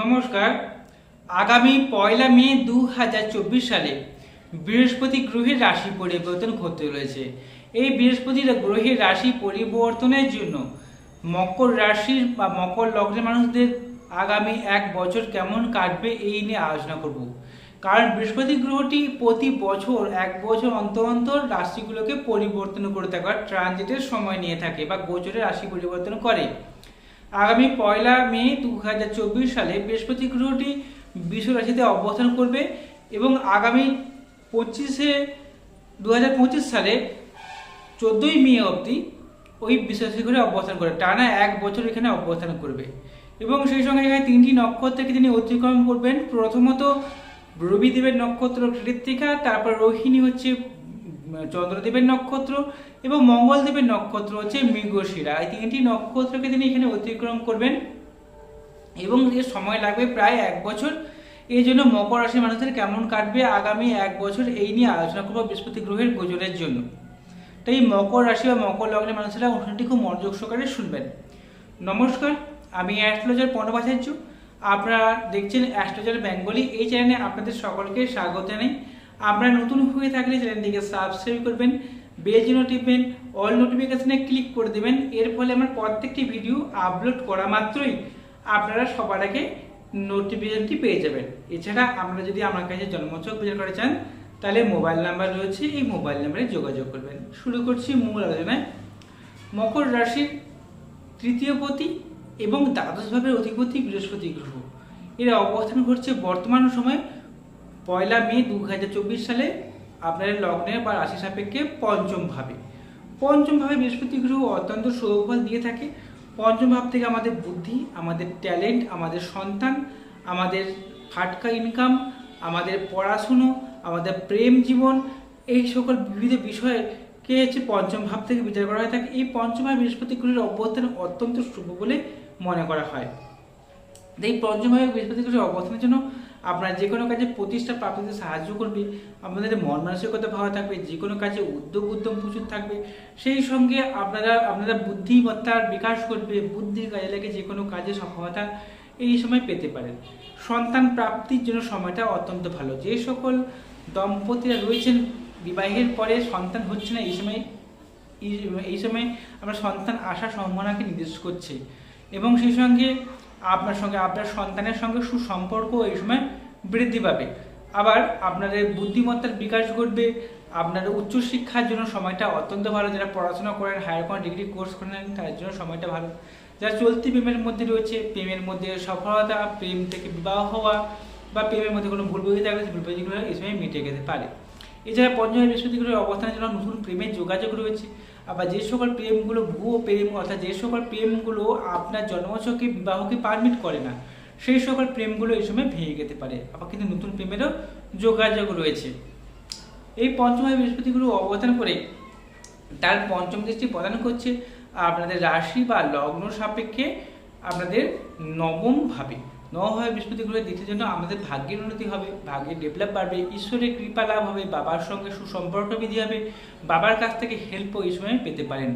নমস্কার। আগামী পয়লা মে দু হাজার চব্বিশ সালে বৃহস্পতি গ্রহের রাশি পরিবর্তন ঘটতে রয়েছে এই বৃহস্পতির গ্রহের রাশি পরিবর্তনের জন্য মকর রাশির বা মকর লগ্নের মানুষদের আগামী এক বছর কেমন কাটবে এই নিয়ে আলোচনা করব। কারণ বৃহস্পতি গ্রহটি প্রতি বছর এক বছর অন্তর অন্তর রাশিগুলোকে পরিবর্তন করে থাকে ট্রানজিটের সময় নিয়ে থাকে বা গোচরের রাশি পরিবর্তন করে। আগামী পয়লা মে দু হাজার চব্বিশ সালে বৃহস্পতি গ্রহটি বিশ্ব রাশিতে অবস্থান করবে এবং আগামী পঁচিশে দু হাজার পঁচিশ সালে চোদ্দোই মে অবধি ওই বিশ্বাসী ঘরে অবস্থান করে টানা এক বছর এখানে অবস্থান করবে। এবং সেই সঙ্গে এখানে তিনটি নক্ষত্রকে তিনি অতিক্রম করবেন। প্রথমত রবিদেবের নক্ষত্র কৃত্তিকা তারপর রোহিণী হচ্ছে চন্দ্রদেবের নক্ষত্র এবং মঙ্গলদেবের নক্ষত্র হচ্ছে মৃগশিরা। এই তিনটি নক্ষত্রকে তিনি এখানে অতিক্রম করবেন এবং এর সময় লাগবে প্রায় এক বছর। এই জন্য মকর রাশির মানুষদের কেমন কাটবে আগামী এক বছর এই নিয়ে আলোচনা করব বৃহস্পতি গ্রহের গোচরের জন্য। তাই মকর রাশি বা মকর লগ্নের মানুষেরা অনুষ্ঠানটি খুব মনোযোগ সহকারে শুনবেন। নমস্কার, আমি অ্যাস্ট্রোলজার পর্ণবাচার্য আপনারা দেখছেন অ্যাস্ট্রোলজার বেঙ্গলি। এই চ্যানেলে আপনাদের সকলকে স্বাগত জানাই। আপনারা নতুন হয়ে থাকলে চ্যানেলটিকে সাবস্ক্রাইব করবেন। বেল যেন টিপবেন, অল নোটিফিকেশনে ক্লিক করে দেবেন, এর ফলে আমার প্রত্যেকটি ভিডিও আপলোড করা মাত্রই আপনারা সবার আগে নোটিফিকেশনটি পেয়ে যাবেন। এছাড়া আপনারা যদি আমার কাছে জন্মছক বিচার করে চান, তাহলে মোবাইল নাম্বার রয়েছে, এই মোবাইল নাম্বারে যোগাযোগ করবেন। শুরু করছি মূল আলোচনায়। মকর রাশির তৃতীয় পতি এবং দ্বাদশ ভাবের অধিপতি বৃহস্পতি গ্রহ। এরা অবস্থান ঘটছে বর্তমান সময়ে পয়লা মে দু হাজার চব্বিশ সালে। আপনাদের লগ্নে বা রাশি সাপেক্ষে পঞ্চম ভাবে। পঞ্চম ভাবে বৃহস্পতি গ্রহ অত্যন্ত সৌফল দিয়ে থাকে। পঞ্চম ভাব থেকে আমাদের বুদ্ধি, আমাদের ট্যালেন্ট, আমাদের সন্তান, আমাদের ফাটকা ইনকাম আমাদের পড়াশুনো, আমাদের প্রেম জীবন, এই সকল বিবিধ বিষয়ে কে হচ্ছে পঞ্চম ভাব থেকে বিচার করা হয়ে থাকে। এই পঞ্চম ভাবে বৃহস্পতি গ্রহের অবস্থান অত্যন্ত শুভ বলে মনে করা হয়। এই পঞ্চম ভাবে গ্রহের অবস্থানের জন্য আপনার যে কোনো কাজে প্রতিষ্ঠা প্রাপ্তিতে সাহায্য করবে, আপনাদের মন মানসিকতা ভালো থাকবে, যে কোনো কাজে উদ্যোগ, উদ্যম প্রচুর থাকবে, সেই সঙ্গে আপনারা আপনারা বুদ্ধিমত্তার বিকাশ করবে বুদ্ধির কাজে লাগে যে কোনো কাজে সফলতা এই সময় পেতে পারেন। সন্তান প্রাপ্তির জন্য সময়টা অত্যন্ত ভালো। যে সকল দম্পতিরা রয়েছেন, বিবাহের পরে সন্তান হচ্ছে না, এই সময়, এই- সময় আমরা সন্তান আসার সম্ভাবনাকে নির্দেশ করছে। এবং সেই সঙ্গে আপনার সঙ্গে, আপনার সন্তানের সঙ্গে সুসম্পর্ক এই সময় বৃদ্ধি পাবে। আবার আপনাদের বুদ্ধিমত্তার বিকাশ ঘটবে আপনার উচ্চশিক্ষার জন্য সময়টা অত্যন্ত ভালো, যারা পড়াশোনা করেন হায়ার কোনো ডিগ্রি কোর্স করেন তার জন্য সময়টা ভালো। যারা চলতি প্রেমের মধ্যে রয়েছে, প্রেমের মধ্যে সফলতা, প্রেম থেকে বিবাহ হওয়া বা প্রেমের মধ্যে কোনো ভুল বুঝে থাকলে ভুল বুঝিগুলো এই সময় মিটে যেতে পারে। এছাড়া পঞ্চমী বৃহস্পতি গ্রহের অবস্থানের জন্য নতুন প্রেমের যোগাযোগ রয়েছে। আবার যে সকল প্রেমগুলো ভুয়ো প্রেম, অর্থাৎ যে সকল প্রেমগুলো আপনার জন্মছকে, বিবাহকে পারমিট করে না, সেই সকল প্রেমগুলো এই সময় ভেঙে যেতে পারে। আবার কিন্তু নতুন প্রেমেরও যোগাযোগ রয়েছে। এই পঞ্চমী বৃহস্পতিগুলো অবদান করে, তার পঞ্চম দৃষ্টি প্রদান করছে আপনাদের রাশি বা লগ্ন সাপেক্ষে আপনাদের নবম ভাবে। নবভাবে বৃহস্পতি গ্রহের দ্বিতীয় জন্য আমাদের ভাগ্যের উন্নতি হবে, ভাগ্যের ডেভেলপ বাড়বে, ঈশ্বরের কৃপা লাভ হবে, বাবার সঙ্গে সুসম্পর্ক বৃদ্ধি হবে, বাবার কাছ থেকে হেল্পও এই সময় পেতে পারেন।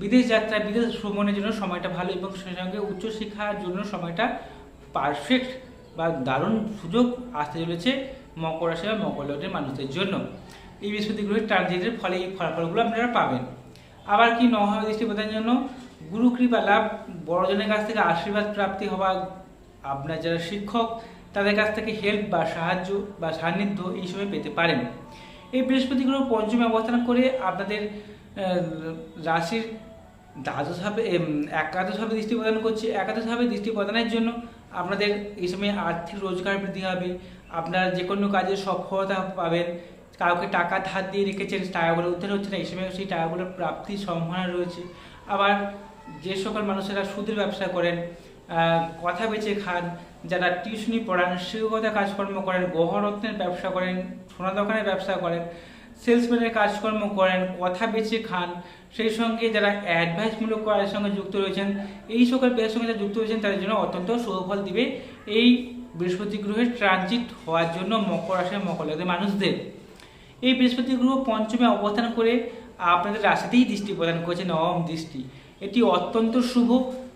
বিদেশ যাত্রা, বিদেশ ভ্রমণের জন্য সময়টা ভালো এবং সেই সঙ্গে উচ্চশিক্ষার জন্য সময়টা পারফেক্ট বা দারুণ সুযোগ আসতে চলেছে মকর রাশি বা মকর লগ্নের মানুষদের জন্য। এই বৃহস্পতি গ্রহের ট্রানজিটের ফলে এই ফলাফলগুলো আপনারা পাবেন। আবার কি নভাবে দৃষ্টি প্রদানের জন্য? গুরু কৃপা লাভ, বড়জনের কাছ থেকে আশীর্বাদ প্রাপ্তি হওয়া আপনার যারা শিক্ষক তাদের কাছ থেকে হেল্প বা সাহায্য বা সান্নিধ্য এই সময় পেতে পারেন। এই বৃহস্পতি গ্রহ পঞ্চমে অবস্থান করে আপনাদের রাশির দ্বাদশভাবে এম, একাদশভাবে দৃষ্টি প্রদান করছে। একাদশভাবে দৃষ্টি প্রদানের জন্য আপনাদের এই সময় আর্থিক রোজগার বৃদ্ধি হবে। আপনার যে কোনো কাজে সফলতা পাবেন। কাউকে টাকা ধার দিয়ে রেখেছেন টাকাগুলো উদ্ধার হচ্ছে না এই সময় সেই টাকাগুলোর প্রাপ্তির সম্ভাবনা রয়েছে। আবার যে সকল মানুষেরা সুদের ব্যবসা করেন কথা বেচে খান, যারা টিউশনি পড়ান, শিক্ষকতা কাজকর্ম করেন গহরত্নের ব্যবসা করেন, সোনা দোকানের ব্যবসা করেন, সেলসম্যানের কাজকর্ম করেন, কথা বেচে খান, সেই সঙ্গে যারা অ্যাডভাইসমূলক কাজের সঙ্গে যুক্ত রয়েছেন, এই সকল পেশার সঙ্গে যারা যুক্ত রয়েছেন, তাদের জন্য অত্যন্ত সুফল দিবে এই বৃহস্পতি গ্রহের ট্রানজিট হওয়ার জন্য মকর রাশি মকর লগ্নের মানুষদের। এই বৃহস্পতি গ্রহ পঞ্চমে অবস্থান করে আপনাদের রাশিতেই দৃষ্টি প্রদান করেছে, নবম দৃষ্টি। এটি অত্যন্ত শুভ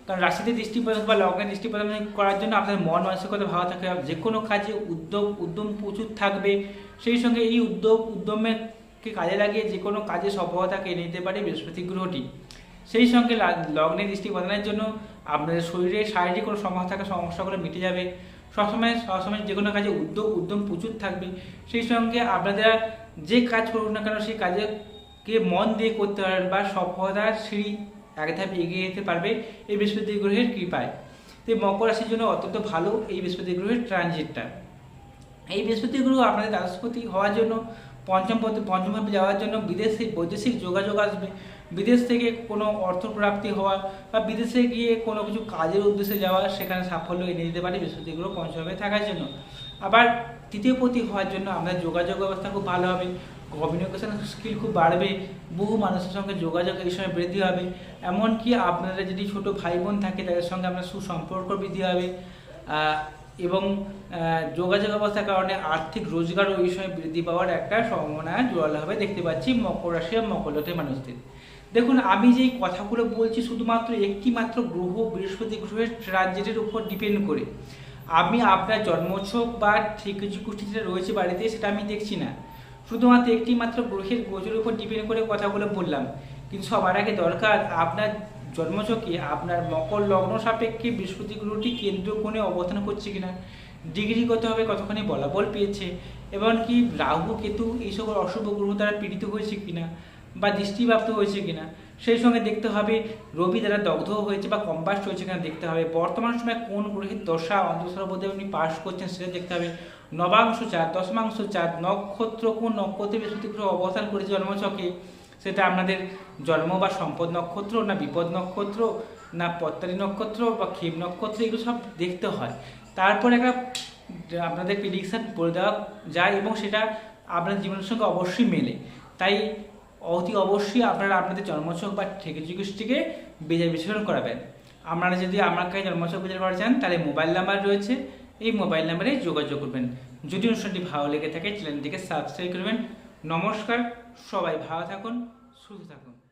কারণ রাশিতে দৃষ্টি প্রদান বা লগ্নে দৃষ্টি প্রদান করার জন্য আপনাদের মন মানসিকতা ভালো হবে। যে কোনো কাজে উদ্যোগ, উদ্যম প্রচুর থাকবে। সেই সঙ্গে এই উদ্যোগ, উদ্যমকে কাজে লাগিয়ে যে কোনো কাজে সফলতাকে এনে দিতে পারে বৃহস্পতি গ্রহটি। সেই সঙ্গে লগ্নে দৃষ্টি প্রদানের জন্য আপনাদের শরীরে শারীরিক কোনো সমস্যা থাকা সমস্যাগুলো মিটে যাবে। সবসময় সবসময় যে কোনো কাজে উদ্যোগ, উদ্যম প্রচুর থাকবে। সেই সঙ্গে আপনারা যে কাজ করুন না কেন, সেই কাজে কে মন দিয়ে করতে পারেন বা সফলতার সিঁড়ি এক ধাপ এগিয়ে যেতে পারবে এই বৃহস্পতি গ্রহের কৃপায়। তো মকর রাশির জন্য অত্যন্ত ভালো এই বৃহস্পতি গ্রহের ট্রানজিটটা এই বৃহস্পতি গ্রহ আপনাদের দ্বাদশপতি হওয়ার জন্য, পঞ্চম পদে পঞ্চমভাবে যাওয়ার জন্য বিদেশে বৈদেশিক যোগাযোগ আসবে। বিদেশ থেকে কোনো অর্থ প্রাপ্তি হওয়া বা বিদেশে গিয়ে কোনো কিছু কাজের উদ্দেশ্যে যাওয়া, সেখানে সাফল্য এনে দিতে পারে বৃহস্পতি গ্রহ পঞ্চমভাবে থাকার জন্য। আবার তৃতীয় পতি হওয়ার জন্য আমাদের যোগাযোগ ব্যবস্থা খুব ভালো হবে কমিউনিকেশন স্কিল খুব বাড়বে, বহু মানুষের সঙ্গে যোগাযোগ এই সময় বৃদ্ধি হবে, এমনকি আপনাদের যদি ছোট ভাই বোন থাকে তাদের সঙ্গে আপনার সুসম্পর্ক বৃদ্ধি হবে এবং যোগাযোগ ব্যবস্থার কারণে আর্থিক রোজগারও এই সময় বৃদ্ধি পাওয়ার একটা সম্ভাবনা জোরালোভাবে দেখতে পাচ্ছি মকর রাশি আর মকর লগ্নের মানুষদের। দেখুন, আমি যেই কথাগুলো বলছি শুধুমাত্র একটি মাত্র গ্রহ বৃহস্পতি গ্রহের ট্রানজিটের উপর ডিপেন্ড করে। আমি আপনার জন্মছক বা ঠিক কিছু কুষ্ঠিতে রয়েছে বাড়িতে, সেটা আমি দেখছি না। শুধুমাত্র একটি মাত্র গ্রহের গোচরের উপর ডিপেন্ড করে কথাগুলো বললাম। কিন্তু সবার আগে দরকার, আপনার জন্মছকে আপনার মকর লগ্ন সাপেক্ষে বৃহস্পতি গ্রহটি কেন্দ্র কোণে অবস্থান করছে কিনা ডিগ্রি কত হবে কতখানি বলাবল পেয়েছে, এবং কি রাহু, কেতু এই সকল অশুভ গ্রহ দ্বারা পীড়িত হয়েছে কিনা, বা দৃষ্টিপ্রাপ্ত হয়েছে কিনা সেই সঙ্গে দেখতে হবে রবি দ্বারা দগ্ধ হয়েছে বা কম্বাস্ট হয়েছে কিনা দেখতে হবে। বর্তমান সময়ে কোন গ্রহের দশা অন্তঃসর বোধে আপনি পাস করছেন সেটা দেখতে হবে। নবাংশ চাঁদ, দশমাংশ চাঁদ, নক্ষত্র কোন নক্ষত্রে বৃহস্পতি গ্রহ অবস্থান করেছে জন্মছকে? সেটা আপনাদের জন্ম বা সম্পদ নক্ষত্র না বিপদ নক্ষত্র না পত্তারি নক্ষত্র বা ক্ষেপ নক্ষত্র এগুলো সব দেখতে হয়। তারপর একটা আপনাদের প্রিডিকশান বলে দেওয়া যায় এবং সেটা আপনার জীবনের সঙ্গে অবশ্যই মেলে। তাই অতি অবশ্যই আপনারা আপনাদের জন্মছক বা থেকে চিকিৎসটিকে বিচার বিশ্লেষণ করাবেন। আপনারা যদি আমার কাছে জন্মছক বিচার করা চান, তাহলে মোবাইল নাম্বার রয়েছে। এই মোবাইল নাম্বারে যোগাযোগ করবেন। যদি অনুষ্ঠানটি ভালো লেগে থাকে, চ্যানেলটিকে সাবস্ক্রাইব করবেন। নমস্কার, সবাই ভালো থাকুন, সুস্থ থাকুন।